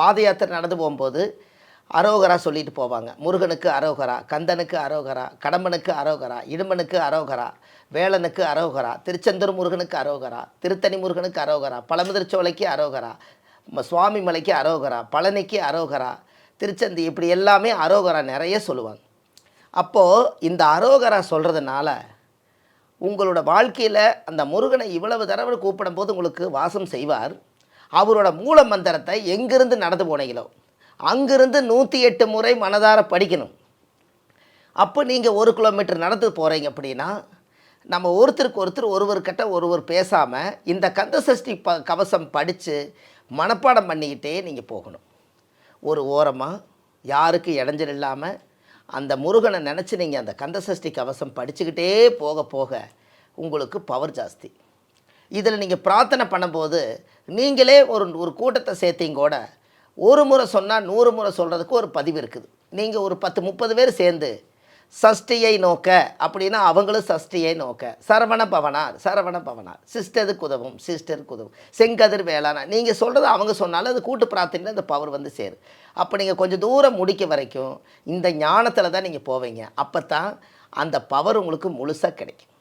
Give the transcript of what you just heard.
பாத யாத்திரை நடந்து போகும்போது அரோகரா சொல்லிட்டு போவாங்க. முருகனுக்கு அரோகரா கந்தனுக்கு அரோகரா கடம்பனுக்கு அரோகரா இடும்பனுக்கு அரோகரா வேளனுக்கு அரோகரா திருச்செந்தூர் முருகனுக்கு அரோகரா திருத்தணி முருகனுக்கு அரோகரா பழமுதிர்ச்சோலைக்கு அரோகரா சுவாமி மலைக்கு அரோகரா பழனிக்கு அரோகரா திருச்சந்தி இப்படி எல்லாமே அரோகரா நிறைய சொல்லுவாங்க. அப்போது இந்த அரோகரா சொல்கிறதுனால உங்களோட வாழ்க்கையில் அந்த முருகனை இவ்வளவு தடவை கூப்பிடும்போது உங்களுக்கு வாசம் செய்வார். அவரோட மூல மந்திரத்தை எங்கிருந்து நடந்து போனீங்களோ அங்கிருந்து நூற்றி எட்டு முறை மனதார படிக்கணும். அப்போ நீங்கள் ஒரு கிலோமீட்டர் நடந்து போகிறீங்க அப்படின்னா நம்ம ஒருத்தருக்கு ஒருத்தர் ஒருவர்கிட்ட ஒருவர் பேசாமல் இந்த கந்த சஷ்டி ப கவசம் படித்து மனப்பாடம் பண்ணிக்கிட்டே நீங்கள் போகணும். ஒரு ஓரமாக யாருக்கு இடைஞ்சல் இல்லாமல் அந்த முருகனை நினச்சி நீங்கள் அந்த கந்த சஷ்டி கவசம் படிச்சுக்கிட்டே போக போக உங்களுக்கு பவர் ஜாஸ்தி. இதில் நீங்கள் பிரார்த்தனை பண்ணும்போது நீங்களே ஒரு ஒரு கூட்டத்தை சேர்த்தீங்க கூட ஒரு முறை சொன்னால் நூறு முறை சொல்கிறதுக்கு ஒரு பதிவு இருக்குது. நீங்கள் ஒரு பத்து முப்பது பேர் சேர்ந்து சஷ்டியை நோக்க அப்படின்னா அவங்களும் சஷ்டியை நோக்க. சரவண பவனார் சரவண பவனார். சிஸ்டருக்கு உதவும் சிஸ்டருக்கு உதவும். செங்கதிர் வேளாண் நீங்கள் சொல்கிறது அவங்க சொன்னாலும் அது கூட்டு பிரார்த்தனையில் அந்த பவர் வந்து சேரும் அப்போ நீங்கள் கொஞ்சம் தூரம் முடிக்க வரைக்கும் இந்த ஞானத்தில் தான் நீங்கள் போவீங்க. அப்போ தான் அந்த பவர் உங்களுக்கு முழுசாக கிடைக்கும்.